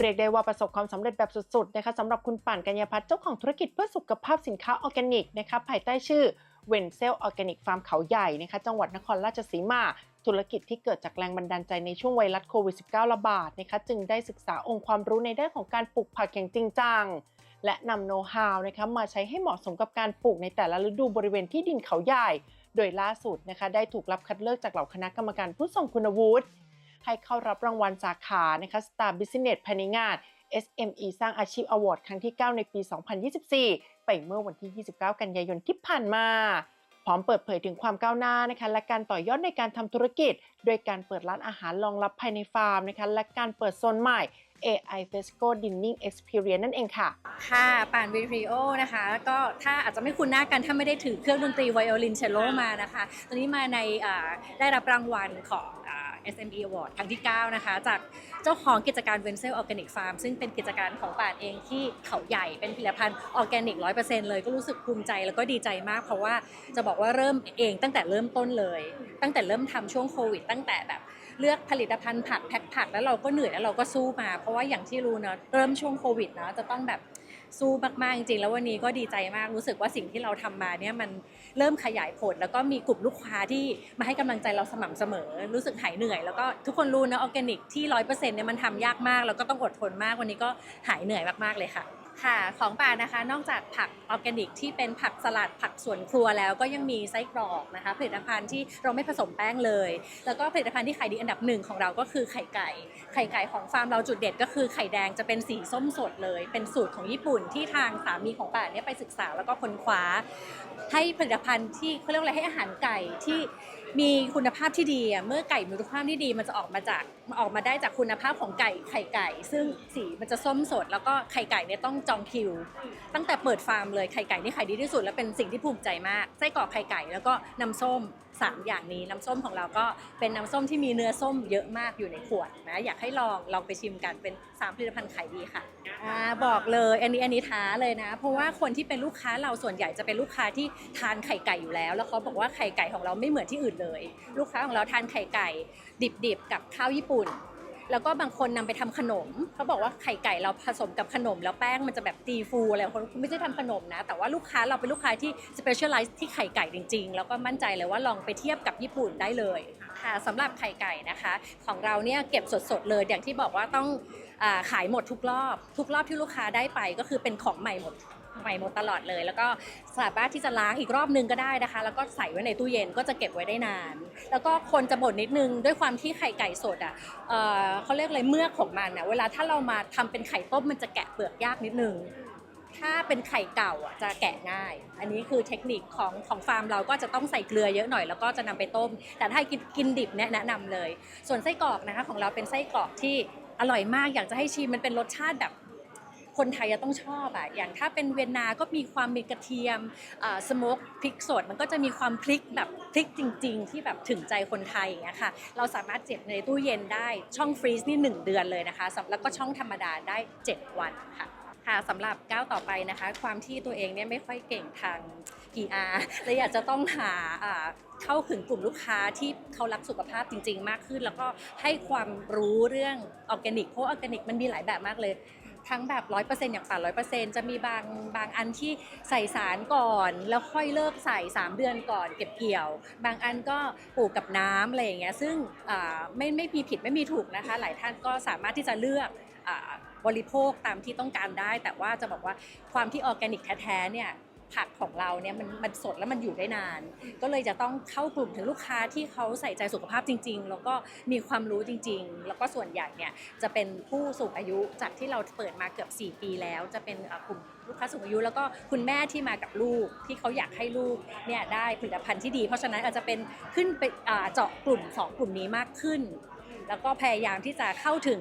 เรียกได้ว่าประสบความสำเร็จแบบสุดๆนะคะสำหรับคุณป่านกัญญาพัฒน์เจ้าของธุรกิจเพื่อสุขภาพสินค้าออร์แกนิกนะคะภายใต้ชื่อเวนเซลออร์แกนิกฟาร์มเขาใหญ่นะคะจังหวัดนครราชสีมา ธุรกิจที่เกิดจากแรงบันดาลใจในช่วงไวรัสโควิด -19 ระบาดนะคะจึงได้ศึกษาองค์ความรู้ในด้านของการปลูกผักอย่างจริงจังและนำโน้ตฮาวนะคะมาใช้ให้เหมาะสมกับการปลูกในแต่ละฤดูบริเวณที่ดินเขาใหญ่ โดยล่าสุดนะคะได้ถูกรับคัดเลือกจากเหล่าคณะกรรมการผู้ทรงคุณวุฒิ ให้เข้ารับรางวัลสาขานะคะ Star Business ภายในงาน SME สร้างอาชีพ Award ครั้งที่ 9 ในปี 2024 ไปเมื่อวันที่ 29 กันยายนที่ผ่านมา พร้อมเปิดเผยถึงความก้าวหน้านะคะ และการต่อยอดในการทำธุรกิจ โดยการเปิดร้านอาหารรองรับภายในฟาร์มนะคะ และการเปิดโซนใหม่ AI Fesco Dining Experience นั่นเองค่ะ ค่ะ ป่านวิริโอนะคะ ก็ถ้าอาจจะไม่คุ้นหน้ากันถ้าไม่ได้ถือเครื่องดนตรีไวโอลินเชลโลมานะคะ ตอนนี้มาในได้รับรางวัลของ SME Award ครั้งที่ 9 นะคะ จากเจ้าของกิจการ v e n c e l Organic Farm ซึ่งเป็นกิจการของป่านเองที่เขาใหญ่เป็นผลิตภัณฑ์ออร์แกนิก 100%เลยก็รู้สึกภูมิใจแล้วก็ดีใจมาก เพราะว่าจะบอกว่าเริ่มเองตั้งแต่เริ่มต้นเลย ตั้งแต่เริ่มทำช่วงโควิด ตั้งแต่แบบเลือกผลิตภัณฑ์ผักแพ็คผักแล้วเราก็เหนื่อยแล้วเราก็สู้มา เพราะว่าอย่างที่รู้เนะเริ่มช่วงโควิดเนะจะต้องแบบ สู้มากๆจริงๆแล้ววันนี้ก็ดีใจมากรู้สึกว่าสิ่งที่เราทำมาเนี่ยมันเริ่มขยายผล แล้วก็มีกลุ่มลูกค้าที่มาให้กำลังใจเราสม่ำเสมอ รู้สึกหายเหนื่อย แล้วก็ทุกคนรู้นะออร์แกนิกที่ร้อยเปอร์เซ็นต์เนี่ยมันทำยากมากแล้วก็ต้องอดทนมากวันนี้ก็หายเหนื่อยมากๆเลยค่ะ ค่ะของป่านะคะนอกจากผักออร์แกนิกที่เป็นผักสลัดผักสวนครัวแล้วก็ยังมีไส้กรอกนะคะผลิตภัณฑ์ที่เราไม่ผสมแป้งเลย แล้วก็ผลิตภัณฑ์ที่ขายดีอันดับหนึ่งของเราก็คือไข่ไก่ ไข่ไก่ของฟาร์มเราจุดเด็ดก็คือไข่แดงจะเป็นสีส้มสดเลย เป็นสูตรของญี่ปุ่นที่ทางสามีของป่าเนี่ยไปศึกษาแล้วก็ค้นคว้า ให้ผลิตภัณฑ์ที่เขาเรียกอะไรให้อาหารไก่ที่ มีคุณภาพที่ดีอะเมื่อไก่มีคุณภาพที่ดีมันจะออกมาจากออกมาได้จากคุณภาพของไก่ไข่ไก่ ซึ่งสีมันจะส้มสด แล้วก็ไข่ไก่เนี่ยต้องจองคิว ตั้งแต่เปิดฟาร์มเลยไข่ไก่นี่ขายดีที่สุด และเป็นสิ่งที่ภูมิใจมากไส้กรอกไข่ไก่แล้วก็น้ำส้มสามอย่างนี้น้ำส้มของเราก็เป็นน้ำส้มที่มีเนื้อส้มเยอะมากอยู่ในขวดนะอยากให้ลองลองไปชิมกันเป็นสามผลิตภัณฑ์ขายดีค่ะ อ่าบอกเลยอันนี้อันนี้ท้าเลยนะ เพราะว่าคนที่เป็นลูกค้าเราส่วนใหญ่จะเป็นลูกค้าที่ทานไข่ไก่อยู่แล้ว แล้วเขาบอกว่าไข่ไก่ของเราไม่เหมือนที่อื่นเลย ลูกค้าของเราทานไข่ไก่ ดิบๆกับข้าวญี่ปุ่น แล้วก็บางคนนำไปทำขนมเขาบอกว่าไข่ไก่เราผสมกับขนม แล้วแป้งมันจะแบบตีฟูอะไรคนไม่ใช่ทำขนมนะ แต่ว่าลูกค้าเราเป็นลูกค้าที่ specialize ที่ไข่ไก่จริง ๆ แล้วก็มั่นใจเลยว่าลองไปเทียบกับญี่ปุ่นได้เลยค่ะสำหรับไข่ไก่นะคะ ของเราเนี่ยเก็บสดๆเลยอย่างที่บอกว่าต้อง ขายหมดทุกรอบ ทุกรอบที่ลูกค้าได้ไปก็คือเป็นของใหม่หมดใหม่หมดตลอดเลย แล้วก็สามารถที่จะล้างอีกรอบนึงก็ได้นะคะ แล้วก็ใส่ไว้ในตู้เย็นก็จะเก็บไว้ได้นาน แล้วก็คนจะบ่นนิดนึงด้วยความที่ไข่ไก่สดอะเขาเรียกอะไรเมือกของมันอะเวลาถ้าเรามาทำเป็นไข่ต้มมันจะแกะเปลือกยากนิดนึงถ้าเป็นไข่เก่าอะจะแกะง่าย อันนี้คือเทคนิคของของฟาร์มเราก็จะต้องใส่เกลือเยอะหน่อยแล้วก็จะนำไปต้ม แต่ถ้ากินกินดิบแนะนำเลย ส่วนไส้กรอกนะคะของเราเป็นไส้กรอกที่ อร่อยมากอยากจะให้ชิมมันเป็นรสชาติแบบคนไทยจะต้องชอบอะอย่างถ้าเป็นเวียนนาก็มีความมีกระเทียมสโมกพริกสด มันก็จะมีความพริกแบบพริกจริง ๆ ที่แบบถึงใจคนไทยอย่างเงี้ยค่ะ เราสามารถเก็บในตู้เย็นได้ ช่องฟรีซนี่ 1 เดือนเลยนะคะแล้วก็ช่องธรรมดาได้ 7 วันค่ะ ค่ะสำหรับก้าวต่อไปนะคะ ความที่ตัวเองเนี่ยไม่ค่อยเก่งทาง PR เลยอยากจะต้องหาเข้าถึงกลุ่มลูกค้าที่เขารักสุขภาพจริง ๆ มากขึ้น แล้วก็ให้ความรู้เรื่องออร์แกนิกเพราะออร์แกนิกมันมีหลายแบบมากเลยทั้งแบบร้อยเปอร์เซ็นต์อย่างป่าร้อยเปอร์เซ็นต์จะมีบางบางอันที่ใส่สารก่อน แล้วค่อยเลิกใส่ 3 เดือนก่อนเก็บเกี่ยว บางอันก็ปลูกกับน้ำอะไรอย่างเงี้ยซึ่งไม่ไม่มีผิดไม่มีถูกนะคะ หลายท่านก็สามารถที่จะเลือกบริโภคตามที่ต้องการได้ แต่ว่าจะบอกว่าความที่ออร์แกนิกแท้ๆเนี่ย ผักของเราเนี่ยมันมันสดแล้วมันอยู่ได้นาน ก็เลยจะต้องเข้ากลุ่มถึงลูกค้าที่เขาใส่ใจสุขภาพจริง ๆ แล้วก็มีความรู้จริง ๆ แล้วก็ส่วนใหญ่เนี่ยจะเป็นผู้สูงอายุจากที่เราเปิดมาเกือบ 4 ปีแล้ว จะเป็นกลุ่มลูกค้าสูงอายุ แล้วก็คุณแม่ที่มากับลูกที่เขาอยากให้ลูกเนี่ยได้ผลิตภัณฑ์ที่ดี เพราะฉะนั้นอาจจะเป็นขึ้นไปเจาะกลุ่ม 2 กลุ่มนี้มากขึ้น แล้วก็พยายามที่จะเข้าถึง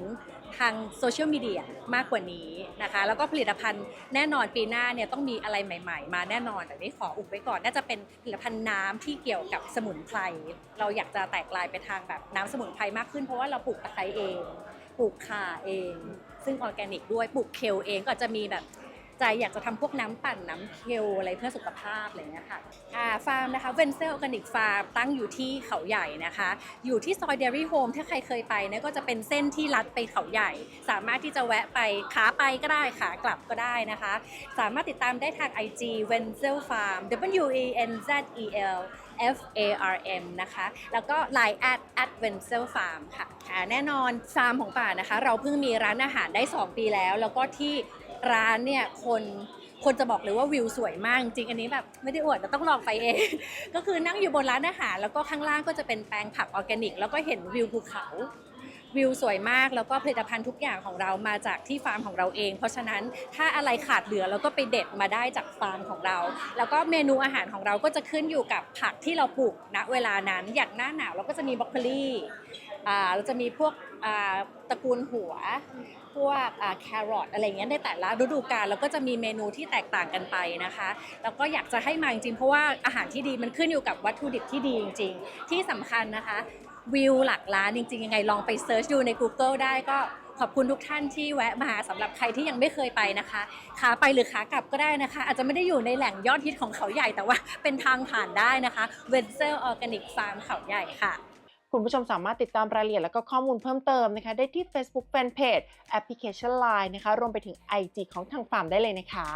ทางโซเชียลมีเดียมากกว่านี้นะคะ แล้วก็ผลิตภัณฑ์แน่นอนปีหน้าเนี่ยต้องมีอะไรใหม่ ๆ มาแน่นอนแต่นี้ขออุบไว้ก่อน น่าจะเป็นผลิตภัณฑ์น้ำที่เกี่ยวกับสมุนไพร เราอยากจะแตกลายไปทางแบบน้ำสมุนไพรมากขึ้นเพราะว่าเราปลูกตะไคร้เอง ปลูกข่าเอง ซึ่งออร์แกนิกด้วย ปลูกเคลเองก็จะมีแบบ ใจอยากจะทำพวกน้ำปั่นน้ำเคียวอะไรเพื่อสุขภาพอะไรอย่างเงี้ยค่ะอ่าฟาร์มนะคะเวนเซลออร์แกนิกฟาร์มตั้งอยู่ที่เขาใหญ่นะคะ อยู่ที่ซอยเดลี่โฮมถ้าใครเคยไปเนี่ยก็จะเป็นเส้นที่ลัดไปเขาใหญ่ สามารถที่จะแวะไปขาไปก็ได้ขากลับก็ได้นะคะ สามารถติดตามได้ทาง IG Wenzel Farm W E N Z E L F A R M นะคะ แล้วก็ Line at at Wenzel Farm ค่ะ แน่นอนฟาร์มของป่านะคะ เราเพิ่งมีร้านอาหารได้ 2 ปีแล้ว แล้วก็ที่ ร้านเนี่ยคนคนจะบอกเลยว่าวิวสวยมากจริงอันนี้แบบไม่ได้อวดแต่ต้องลองไปเอง ก็คือนั่งอยู่บนร้านอาหาร แล้วก็ข้างล่างก็จะเป็นแปลงผักออร์แกนิก แล้วก็เห็นวิวภูเขา วิวสวยมากแล้วก็ผลิตภัณฑ์ทุกอย่างของเรามาจากที่ฟาร์มของเราเอง เพราะฉะนั้นถ้าอะไรขาดเหลือเราก็ไปเด็ดมาได้จากฟาร์มของเรา แล้วก็เมนูอาหารของเราก็จะขึ้นอยู่กับผักที่เราปลูกณเวลานั้นอย่างหน้าหนาวเราก็จะมีบรอกโคลีอ่าเราจะมีพวก ตระกูลหัว พวกแครอทอะไรเงี้ยในแต่ละฤดูกาลแล้วก็จะมีเมนูที่แตกต่างกันไปนะคะ แล้วก็อยากจะให้มาจริงๆเพราะว่าอาหารที่ดีมันขึ้นอยู่กับวัตถุดิบที่ดีจริง ๆ ที่สำคัญนะคะวิวหลักล้านจริงๆ ยังไงลองไปเซิร์ชดูใน Google ได้ก็ขอบคุณทุกท่านที่แวะมาสำหรับใครที่ยังไม่เคยไปนะคะขาไปหรือขากลับก็ได้นะคะ อาจจะไม่ได้อยู่ในแหล่งยอดฮิตของเขาใหญ่แต่ว่าเป็นทางผ่านได้นะคะเวนเซลออร์แกนิกฟาร์มเขาใหญ่ค่ะ คุณผู้ชมสามารถติดตามรายละเอียดและก็ข้อมูลเพิ่มเติมนะคะได้ที่ Facebook Fanpage แอปพลิเคชัน Line นะคะรวมไปถึง IG ของทางฟาร์มได้เลยนะคะ